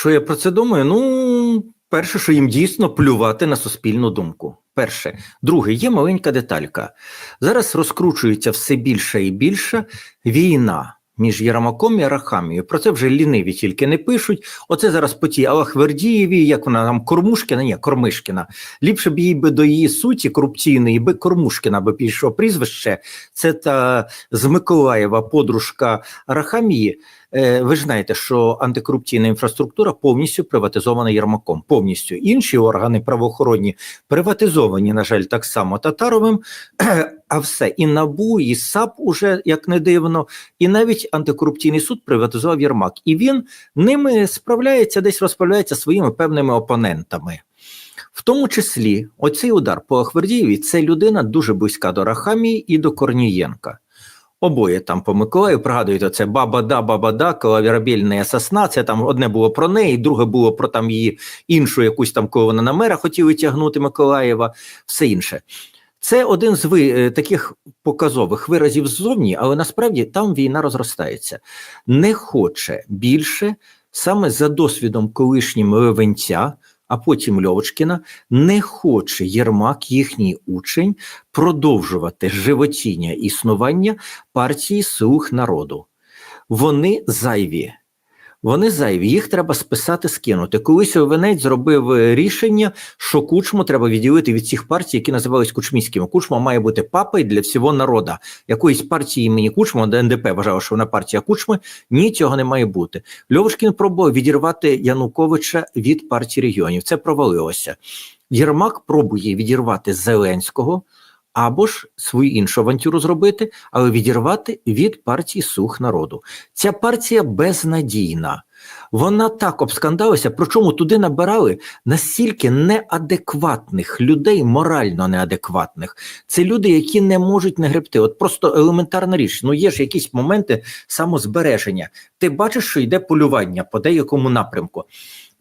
Що я про це думаю? Ну, перше, що їм дійсно плювати на суспільну думку. Перше. Друге, є маленька деталька. Зараз розкручується все більше і більше війна між Єрмаком і Арахамією. Про це вже ліниві тільки не пишуть. Оце зараз по тій Алахвердієві, як вона там Кормушкіна, ні, Кормишкіна. Ліпше б їй би до її суті корупційної би Кормушкіна би пішов прізвище. Це та з Миколаєва подружка Арахамії. Е, Ви ж знаєте, що антикорупційна інфраструктура повністю приватизована Єрмаком. Повністю інші органи правоохоронні приватизовані, на жаль, так само Татаровим. А все і набу, і САП уже як не дивно, і навіть антикорупційний суд приватизував Єрмак. І він ними справляється, десь розправляється своїми певними опонентами. В тому числі, оцей удар по Ахвердієві це людина дуже близька до Рахамії і до Корнієнка. Обоє там по Миколаю пригадуєте, це баба-да, баба-да, колавірабільна сосна. Це там одне було про неї, друге було про там її іншу, якусь там кого вона на мера хотіли тягнути Миколаєва, все інше. Це один з ви, е, таких показових виразів ззовні, але насправді там війна розростається. Не хоче більше саме за досвідом колишнім Левенця, а потім Льовочкіна, не хоче Єрмак, їхній учень, продовжувати животіння існування партії Слуг народу. Вони зайві. Вони зайві, їх треба списати, скинути. Колись Овенець зробив е, рішення, що кучму треба відділити від цих партій, які називались кучміськими. Кучма має бути папою для всього народу. Якоїсь партії імені Кучма, НДП вважав, що вона партія Кучми. Ні, цього не має бути. Льовушкін пробував відірвати Януковича від партії регіонів. Це провалилося. Єрмак пробує відірвати Зеленського. Або ж свою іншу авантюру зробити, але відірвати від партії Сух народу. Ця партія безнадійна. Вона так обскандалася, причому туди набирали настільки неадекватних людей, морально неадекватних. Це люди, які не можуть не гребти. От просто елементарна річ. Ну є ж якісь моменти самозбереження. Ти бачиш, що йде полювання по деякому напрямку.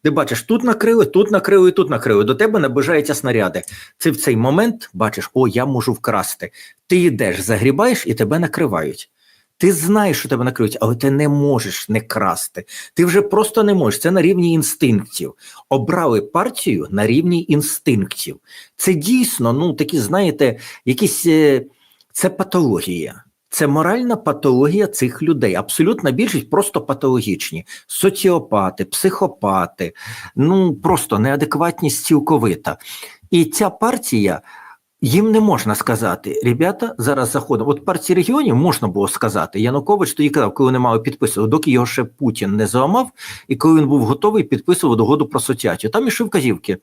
Ти бачиш, тут накрили, тут накрили, тут накрили. До тебе наближаються снаряди. Ти в цей момент бачиш, о, я можу вкрасти. Ти йдеш, загрібаєш і тебе накривають. Ти знаєш, що тебе накриють, але ти не можеш не красти. Ти вже просто не можеш. Це на рівні інстинктів. Обрали партію на рівні інстинктів. Це дійсно, ну такі, знаєте, якісь е, це патологія. Це моральна патологія цих людей. Абсолютна більшість просто патологічні. Соціопати, психопати, ну просто неадекватність цілковита. І ця партія. Їм не можна сказати, ребята, зараз заходимо. От партії регіонів можна було сказати. Янукович тоді казав, коли не мали підписувати, доки його ще Путін не зламав, і коли він був готовий, підписував договоду про асоціацію. Там ішли вказівки.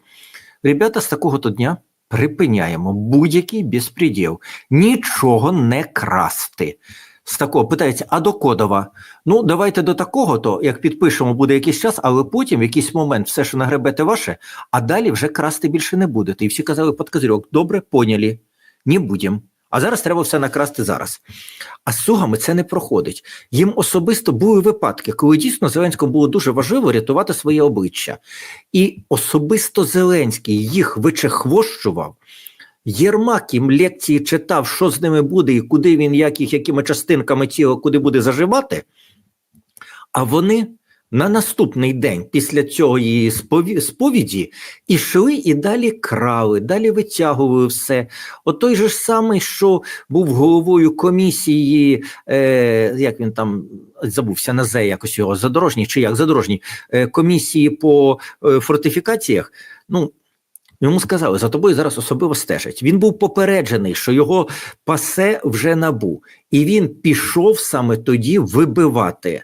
Ребята, з такого то дня припиняємо будь-який безпреділ, нічого не красти. З такого питається, а до Кодова? Ну, давайте до такого, то як підпишемо, буде якийсь час, але потім в якийсь момент все, що нагребете ваше, а далі вже красти більше не будете. І всі казали під козирьок, добре, поняли, не будемо. А зараз треба все накрасти зараз. А з сугами це не проходить. Їм особисто були випадки, коли дійсно Зеленському було дуже важливо рятувати своє обличчя. І особисто Зеленський їх вичехвощував. Єрмак їм лекції читав, що з ними буде, і куди він, як їх, якими частинками тіла, куди буде заживати. А вони на наступний день після цього її спові- сповіді ішли і далі крали, далі витягували все. От той же ж самий, що був головою комісії, е, як він там забувся на Зе, якось його задорожній, чи як задорожній е, комісії по е, фортифікаціях. Ну, Йому сказали, за тобою зараз особливо стежать. Він був попереджений, що його пасе вже набу, і він пішов саме тоді вибивати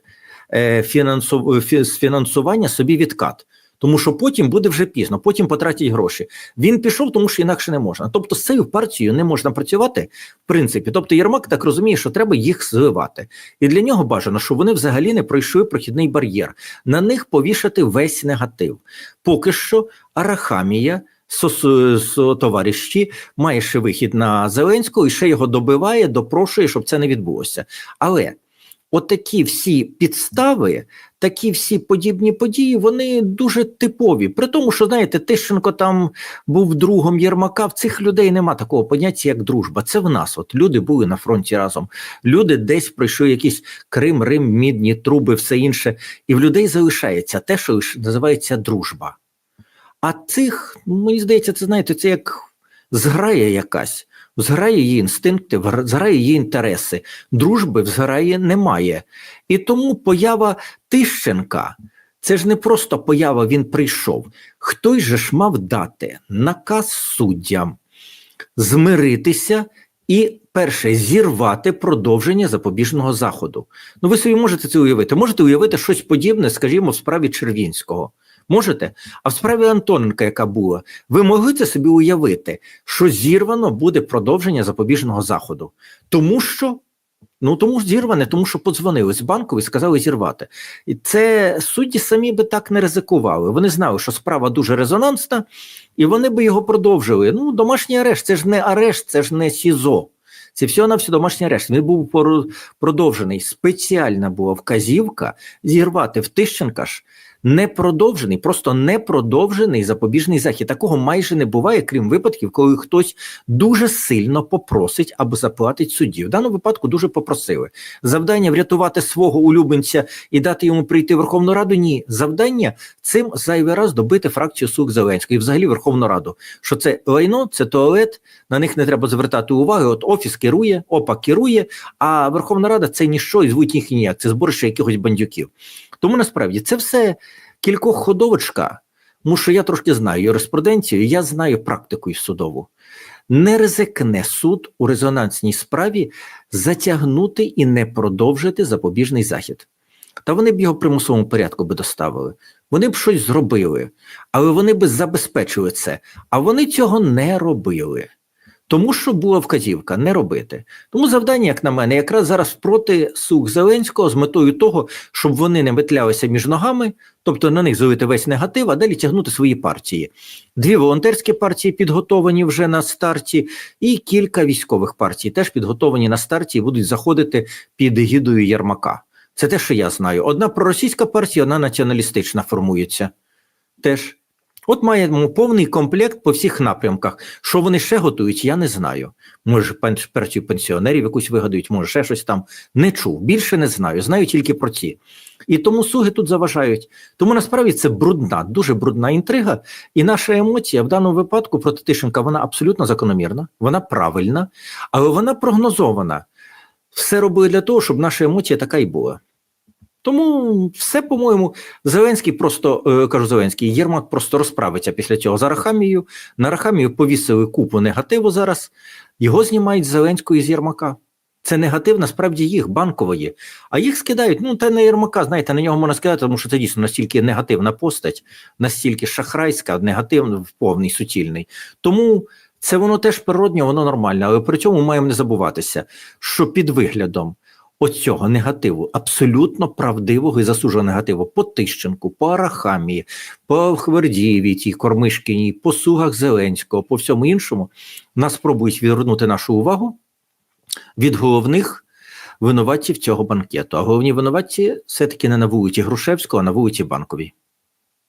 фінансу, фі- з фінансування собі відкат. Тому що потім буде вже пізно, потім потратять гроші. Він пішов, тому що інакше не можна. Тобто з цією партією не можна працювати, в принципі. Тобто Єрмак так розуміє, що треба їх зливати. І для нього бажано, щоб вони взагалі не пройшли прохідний бар'єр. На них повішати весь негатив. Поки що Арахамія. Сос- с- товариші має ще вихід на Зеленського і ще його добиває, допрошує, щоб це не відбулося. Але отакі всі підстави, такі всі подібні події, вони дуже типові. При тому, що знаєте, Тищенко там був другом Єрмака. В цих людей нема такого поняття, як дружба. Це в нас. От люди були на фронті разом. Люди десь пройшли якийсь Крим, Рим, мідні труби, все інше, і в людей залишається те, що називається дружба. А цих, мені здається, це знаєте, це як зграя якась. Зграє її інстинкти, зграє її інтереси. Дружби в зграї немає. І тому поява Тищенка це ж не просто поява, він прийшов. Хтось же ж мав дати наказ суддям змиритися і перше зірвати продовження запобіжного заходу. Ну, ви собі можете це уявити. Можете уявити щось подібне, скажімо, в справі Червінського. Можете? А в справі Антоненка, яка була, ви могли це собі уявити, що зірвано буде продовження запобіжного заходу, тому що. Ну тому ж зірване, тому що подзвонили з банку і сказали зірвати. І це судді самі би так не ризикували. Вони знали, що справа дуже резонансна, і вони би його продовжили. Ну, домашній арешт це ж не арешт, це ж не СІЗО. Це всього на все домашній арешт. Він був продовжений. Спеціальна була вказівка зірвати в Тищенка ж не продовжений, просто не продовжений запобіжний захід. Такого майже не буває, крім випадків, коли хтось дуже сильно попросить або заплатить судді. В даному випадку дуже попросили. Завдання врятувати свого улюбленця і дати йому прийти в Верховну Раду. Ні, завдання цим зайвий раз добити фракцію Сук Зеленського і взагалі Верховну Раду. Що це лайно, це туалет, на них не треба звертати уваги. От офіс керує, ОПА керує, а Верховна Рада це ніщо і звуть їх ніяк. Це зборище якихось бандюків. Тому насправді це все кількох ходовочка. Тому що я трошки знаю юриспруденцію, я знаю практику і судову. Не ризикне суд у резонансній справі затягнути і не продовжити запобіжний захід. Та вони б його примусовому порядку би доставили. Вони б щось зробили, але вони б забезпечили це. А вони цього не робили. Тому що була вказівка не робити. Тому завдання, як на мене, якраз зараз проти сух Зеленського з метою того, щоб вони не метлялися між ногами, тобто на них залити весь негатив, а далі тягнути свої партії. Дві волонтерські партії підготовані вже на старті, і кілька військових партій теж підготовані на старті і будуть заходити під гідою Єрмака. Це те, що я знаю. Одна проросійська партія, одна націоналістична формується. Теж. От маємо повний комплект по всіх напрямках. Що вони ще готують, я не знаю. Може, партію пенсіонерів якусь вигадують, може, ще щось там. Не чув. Більше не знаю. Знаю тільки про ці. І тому суги тут заважають. Тому насправді це брудна, дуже брудна інтрига. І наша емоція в даному випадку проти Тишенка вона абсолютно закономірна, вона правильна, але вона прогнозована. Все робили для того, щоб наша емоція така і була. Тому все, по-моєму, Зеленський просто е, кажу Зеленський, Єрмак просто розправиться після цього за Рахамією. На Рахамію повісили купу негативу зараз. Його знімають з Зеленського і з Єрмака. Це негатив насправді їх банкової. А їх скидають. Ну, та на Єрмака, знаєте, на нього можна сказати, тому що це дійсно настільки негативна постать, настільки шахрайська, негативна, повний суцільний. Тому це воно теж природньо, воно нормальне. Але при цьому маємо не забуватися, що під виглядом оцього негативу, абсолютно правдивого і засудженого негативу по Тищенку, по Арахамії, по Хвердієві, тій Кормишкіні, по сугах Зеленського, по всьому іншому, нас спробують відвернути нашу увагу від головних винуватців цього банкету. А головні винуватці все-таки не на вулиці Грушевського, а на вулиці Банковій.